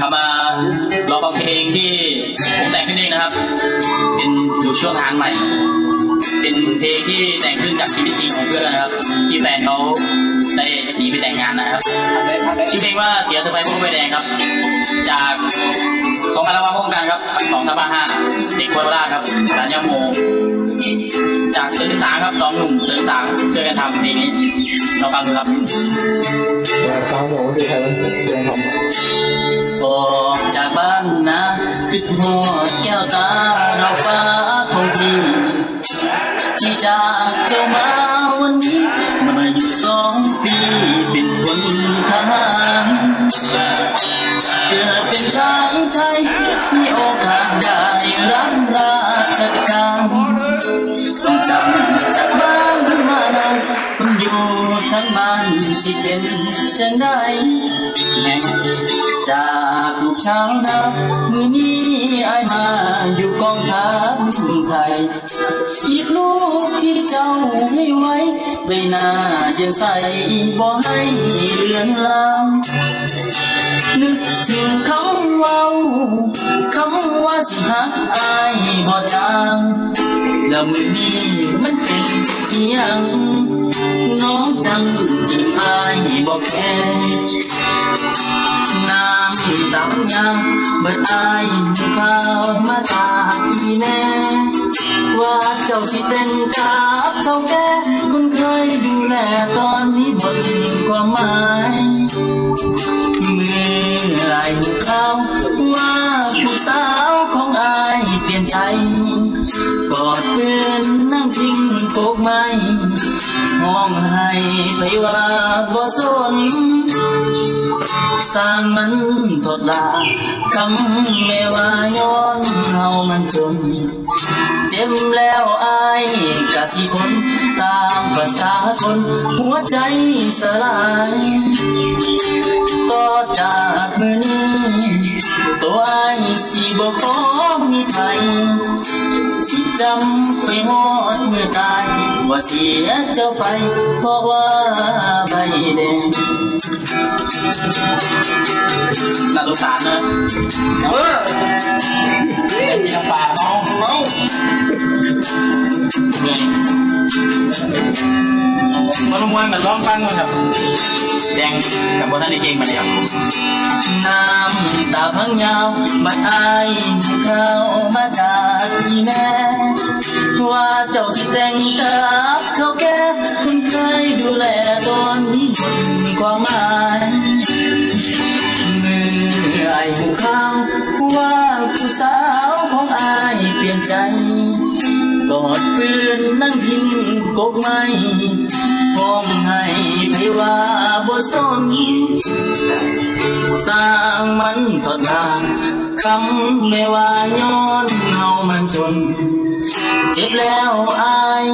ทำมาลองฟังเพลงที่ผมแต่งขึ้นเองนะครับ เป็นอยู่ช่วงทางใหม่ เป็นเพลงที่แต่งขึ้นจากชีวิตจริงของเพื่อนนะครับ ที่แฟนเขาได้หนีไปแต่งงานนะครับชื่อเพลงว่าเสียเธอไปพวกใบแดงครับ จากของอัลบั้มป้องกันครับของทัพห้าเด็กโคราชครับร้านยาโม จากเสือสางครับสองหนุ่มเสือสางช่วยกันทำเพลงนี้ลองฟังดูครับ คือหอดแก้วตาดอกฟ้าของพี่ที่จากเจ้ามาวันนี้มาอยู่สองปีเป็นคนทหารเกิดเป็นชายไทยมีโอกาสได้รับราชการต้องจำจากบ้านมานานคนอยู่ทั้งบ้านสิเป็นจังได้ จากลูกชาวนามือนี้อมาอยู่กองทัพไทย อีกลูกที่เจ้าให้ไว้ใบหน้ายังใสบ่ให้เลือนลางนึกถึงคำเว้าคำว่าสิหักอายบ่จางแล้วมือนี้มันเป็นอีหยังน้องจังที่อายบอกแค่น้ำตามันยังเบิดอายมีข่าวมาจากอีแม่ว่าเจ้าสิเป็นกับเท่าแก่คุณเคยดูแลตอนนี้บนความหมายเมื่อไรเข่าวว่า ดลาคำแม่ว่าย้อนเฮามันจน เจ็บแล้วอายกะสิคนตามภาษาคน หัวใจสลายต่อจากมือนี้ตัวอายสิบ่ขอมีไทยสิจำไปหอดเมื่อตาย ว่าเสียเจ้าไป เพราะว่าใบแดง น่าสงสารนะเออนี่ลำบากเมาเมาเหนื่อยมันมวนมันร้องฟังมันครับแดงกับบนท่านได้เก่งมาเลยครับน้ำตาพังยาวบัดอายเข้ามาจากอีแม่ว่าเจ้าสิแต่งกับเขาแก่คุณเคยดูแลตอนนี้บน ความหมายเมื่อไอ้หูข้าวว่าผู้สาวของอายเปลี่ยนใจกอดเปื้อนนั่งพิงกกไม้ห้องให้ไผว่าบ่สนสร้างมันทอดลางคำไม่ว่าย้อนเฮามันจน เจ็บแล้วอาย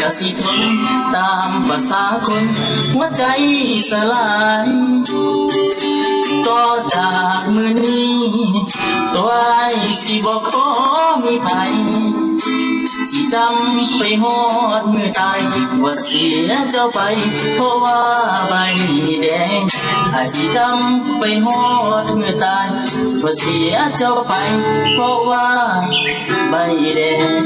กะสิทนตามภาษาคนหัวใจสลายก็จากมือนี้ตัวไอ้สิบอกขอมีภัยสิจำไปหอดมือตายว่าเสียเจ้าไป เพราะว่าใบแดงไอ้สิจำไปหอดมือตายว่าเสียเจ้าไปเพราะว่าใบแดงยาพรแท็กไปหอดมือตาย ว่าเสียเจ้าไปเพราะว่าใบแดง